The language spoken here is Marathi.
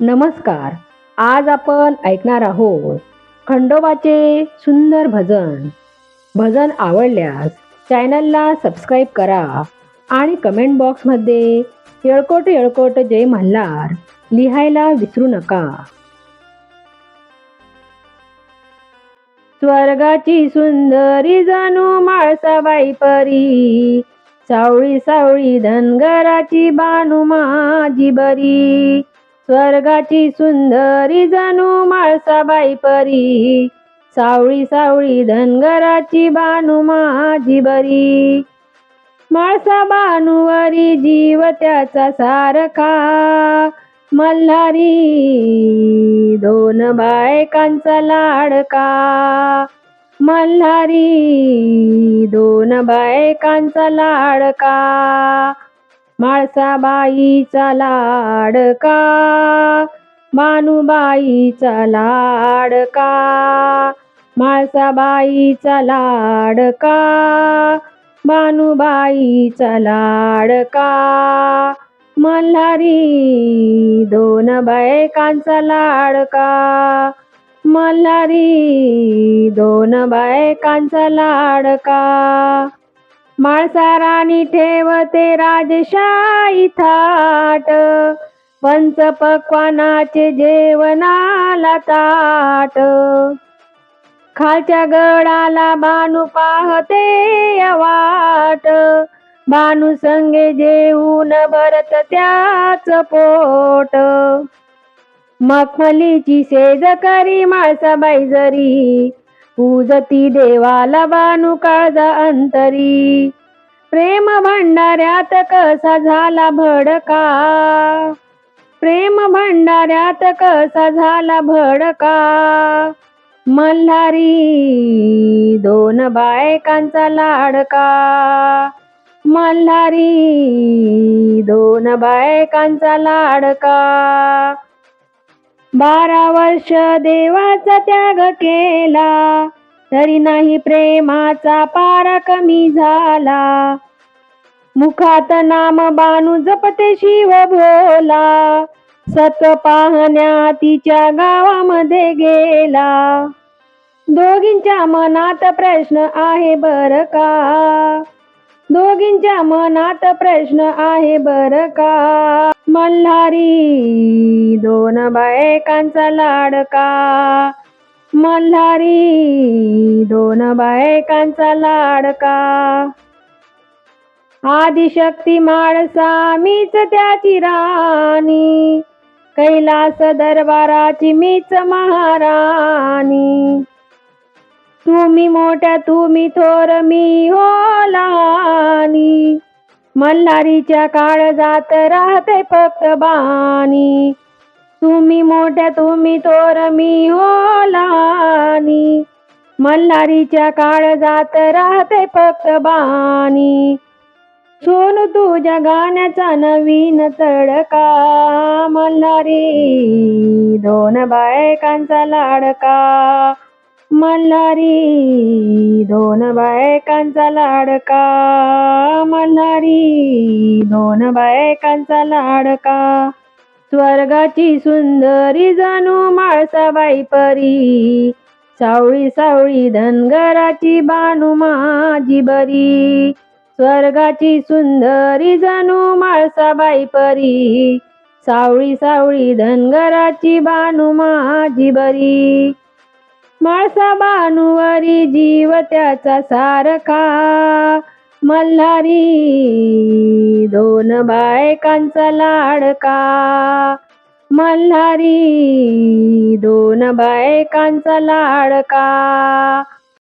नमस्कार. आज आपण ऐकणार आहोत खंडोबाचे सुंदर भजन. भजन आवडल्यास चॅनलला सबस्क्राईब करा आणि कमेंट बॉक्समध्ये येळकोट येळकोट जय मल्हार लिहायला विसरू नका. स्वर्गाची सुंदरी जाणू माळसाबाई परी सावळी सावळी धनगराची बानू माझी बरी. स्वर्गाची सुंदरी जणू माळसाबाई परी. सावळी सावळी धनगराची बानू माझी बरी. माळसा बानुवरी जीव त्याचा सारखा. मल्हारी दोन बायकांचा लाडका. मल्हारी दोन बायकांचा लाडका. माळसाबाईचा लाडका मानुबाईचा लाडका माळसाबाईचा लाडका मानुबाईचा लाडका. मल्हारी दोन बायकांचा लाडका मल्हारी दोन बायकांचा लाडका. माळसा राणी ठेवते राजशाही थाट. पंच पक्वानाचे जेवणाला ताट. खालच्या गडाला बानू पाहते वाट बानू संगे जेवून भरत त्याच पोट. मखमलीची सेज करी माळसाबाई जरी. पूजती देवाला बानू काळजा अंतरी. प्रेम भंडाऱ्यात कसा झाला भडका? प्रेम भंडाऱ्यात कसा झाला भडका? मल्हारी दोन बायकांचा लाडका. मल्हारी दोन बायकांचा लाडका. बारा वर्ष देवाचा त्याग केला. तरी नाही प्रेमाचा पारा कमी झाला. मुखात नाम बानू जपते शिव भोला. सत पाहण्या तिच्या गावामध्ये गेला. दोघींच्या मनात प्रश्न आहे बर का? दोघींच्या मनात प्रश्न आहे बर का? मल्हारी दोन बायकांचा लाडका. मल्हारी दोन बायकांचा लाडका. आदिशक्ती माळसा मीच त्याची राणी. कैलास दरबाराची मीच महाराणी. तुम्ही मोठ्या तुम्ही थोर मी हो लहानी. मल्हारीच्या काळ जात राहते फक्त बाणी. तुम्ही मोठ्या तुम्ही तोर मी हो लहानी. मल्हारीच्या काळ जात राहते फक्त बाणी. सोनू तुझ्या गाण्याचा नवीन तडका. मल्हारी दोन बायकांचा लाडका. मल्हारी दोन बायकांचा लाडका. मल्हारी दोन बायकांचा लाडका. स्वर्गाची सुंदरी जणू माळसाबाई परी सावळी सावळी धनगराची बानू माझी बरी. स्वर्गाची सुंदरी जणू माळसाबाई परी सावळी सावळी धनगराची बानू माझी बरी. माळसा बानुवरी जीव त्याचा सारखा. मल्हारी दोन बायकांचा लाडका. मल्हारी दोन बायकांचा लाडका.